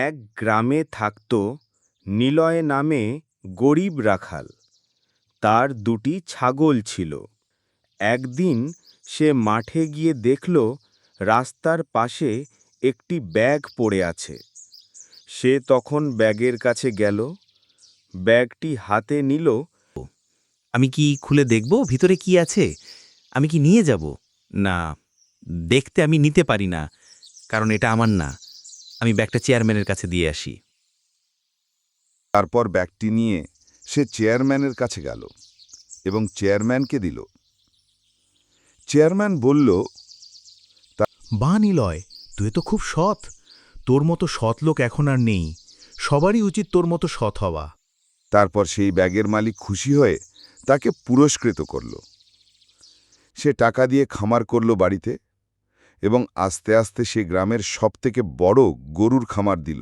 এক গ্রামে থাকত নিলয় নামে গরিব রাখাল। তার দুটি ছাগল ছিল। একদিন সে মাঠে গিয়ে দেখল রাস্তার পাশে একটি ব্যাগ পড়ে আছে। সে তখন ব্যাগের কাছে গেল। ব্যাগটি হাতে নিল। আমি কি খুলে দেখব? ভিতরে কি আছে? আমি কি নিয়ে যাব? না, দেখতে আমি নিতে পারি না, কারণ এটা আমার না। আমি ব্যাগটা চেয়ারম্যানের কাছে দিয়ে আসি। তারপর ব্যাগটি নিয়ে সে চেয়ারম্যানের কাছে গেল এবং চেয়ারম্যানকে দিল। চেয়ারম্যান বলল বা নিলয় তুই তো খুব সৎ। তোর মতো সৎ লোক এখন আর নেই। সবারই উচিত তোর মতো সৎ হওয়া। তারপর সেই ব্যাগের মালিক খুশি হয়ে তাকে পুরস্কৃত করল। সে টাকা দিয়ে খামার করল বাড়িতে এবং আস্তে আস্তে সে গ্রামের সবথেকে বড় গরুর খামার দিল।